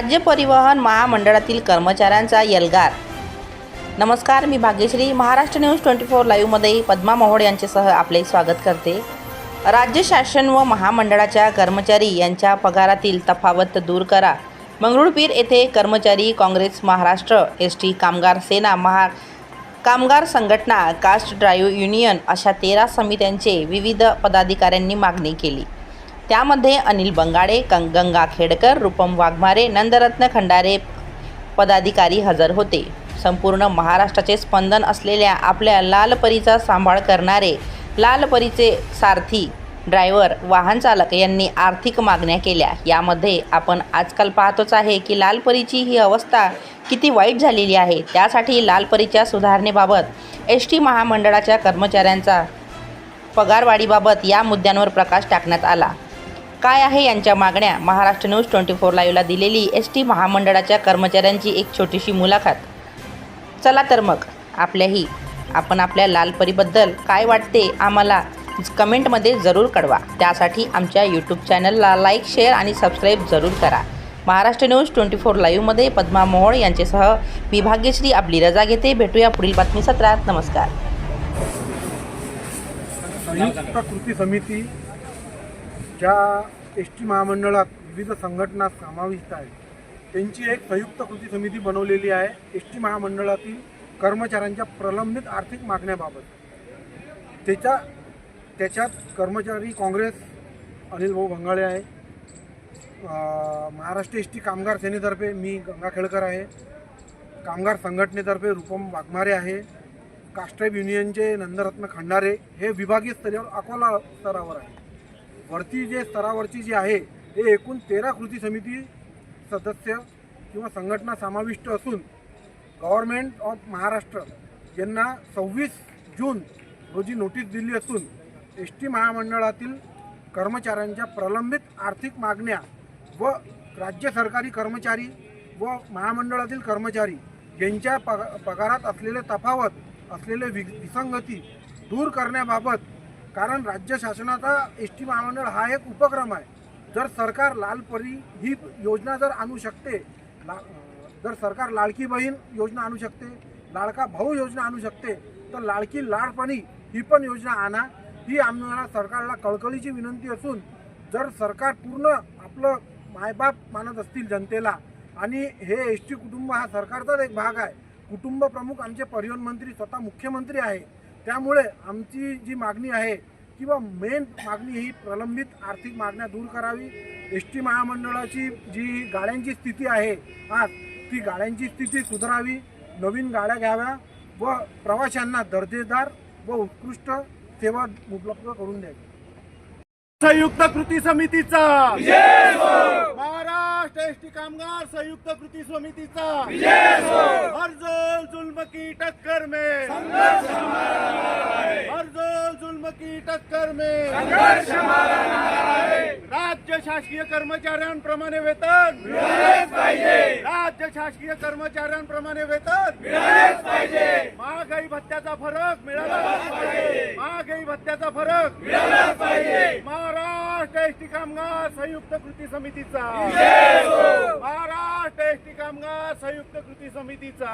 राज्य परिवहन महामंडळातील कर्मचाऱ्यांचा यलगार. नमस्कार मी Bhagyashree. Maharashtra news twenty four लाईव्हमध्ये Padma Mohod यांच्यासह आपले स्वागत करते. राज्य शासन व महामंडळाच्या कर्मचारी यांच्या पगारातील तफावत दूर करा. मंगरुळपीर येथे कर्मचारी काँग्रेस महाराष्ट्र एस टी कामगार सेना महा कामगार संघटना कास्ट ड्राईव्ह युनियन अशा तेरा समित्यांचे विविध पदाधिकाऱ्यांनी मागणी केली. त्यामध्ये अनिल बंगाडे कं गंगा खेडकर रूपम वाघमारे नंदरत्न खंडारे पदाधिकारी हजर होते. संपूर्ण महाराष्ट्राचे स्पंदन असलेल्या आपल्या लालपरीचा सांभाळ करणारे लालपरीचे सारथी ड्रायव्हर वाहनचालक यांनी आर्थिक मागण्या केल्या. यामध्ये आपण आजकाल पाहतोच आहे की लालपरीची ही अवस्था किती वाईट झालेली आहे. त्यासाठी लालपरीच्या सुधारणेबाबत एस टी महामंडळाच्या कर्मचाऱ्यांचा पगारवाढीबाबत या मुद्द्यांवर प्रकाश टाकण्यात आला. काय आहे यांच्या मागण्या? महाराष्ट्र न्यूज ट्वेंटी फोर लाईव्हला दिलेली एस टी महामंडळाच्या कर्मचाऱ्यांची एक छोटीशी मुलाखत. चला तर मग आपल्याही आपण आपल्या लालपरीबद्दल काय वाटते आम्हाला कमेंटमध्ये जरूर कळवा. त्यासाठी आमच्या यूट्यूब चॅनलला लाईक शेअर आणि सबस्क्राईब जरूर करा. महाराष्ट्र न्यूज ट्वेंटी फोर लाईव्हमध्ये पद्मा मोहोळ यांच्यासह मी भाग्यश्री आपली रजा घेते. भेटूया पुढील बातमी सत्रात. नमस्कार. संयुक्त कृती समिती ज्या एस टी महामंडळात विविध संघटना समाविष्ट आहेत त्यांची एक संयुक्त कृती समिती बनवलेली आहे एस टी महामंडळातील कर्मचाऱ्यांच्या प्रलंबित आर्थिक मागण्याबाबत. त्याच्या त्याच्यात कर्मचारी काँग्रेस अनिल भाऊ भंगाळे आहे महाराष्ट्र एस टी कामगार सेनेतर्फे मी गंगा खेळकर आहे कामगार संघटनेतर्फे रूपम वाघमारे आहे कास्ट्राईब युनियनचे नंदरत्न खंडारे हे विभागीय स्तरावर अकोला स्तरावर आहे. वरती जे स्तरावरची जी आहे हे एकूण तेरा कृती समिती सदस्य किंवा संघटना समाविष्ट असून गव्हर्मेंट ऑफ महाराष्ट्र यांना सव्वीस जून रोजी नोटीस दिली असून एस टी महामंडळातील कर्मचाऱ्यांच्या प्रलंबित आर्थिक मागण्या व राज्य सरकारी कर्मचारी व महामंडळातील कर्मचारी यांच्या पग पगारात असलेले तफावत असलेले वि विसंगती दूर करण्याबाबत कारण राज्य शासनाचा एस टी महामंडळ हा एक उपक्रम आहे. जर सरकार लालपरी ही योजना जर आणू शकते ला जर सरकार लाडकी बहीण योजना आणू शकते लाडका भाऊ योजना आणू शकते तर लाडकी लाडपणी ही पण योजना आणा. ही आम्हाला सरकारला कळकळीची विनंती असून जर सरकार पूर्ण आपलं मायबाप मानत असतील जनतेला आणि हे एस टी कुटुंब हा सरकारचाच एक भाग आहे. कुटुंब प्रमुख आमचे परिवहन मंत्री स्वतः मुख्यमंत्री आहे. त्यामुळे आमची जी मागणी आहे किंवा मेन मागणी ही प्रलंबित आर्थिक मागण्या दूर करावी. एस टी महामंडळाची जी गाड्यांची स्थिती आहे आज ती गाड्यांची स्थिती सुधारावी. नवीन गाड्या घ्याव्या व प्रवाशांना दर्जेदार व उत्कृष्ट सेवा उपलब्ध करून द्यावी. संयुक्त कृती समितीचा! महाराष्ट्र एस टी कामगार संयुक्त कृती समितीचा! हर जुल्म की टक्कर में। हर जोल जुल्म की टक्कर में। राज्य शासकीय कर्मचाऱ्यांप्रमाणे वेतन। राज्य शासकीय कर्मचाऱ्यांप्रमाणे वेतन। महागाई भत्त्याचा फरक मिळाला महागाई भत्त्याचा फरक महाराष्ट्र एस टी कामगार संयुक्त कृती समितीचा। महाराष्ट्र एस टी कामगार संयुक्त कृती समितीचा.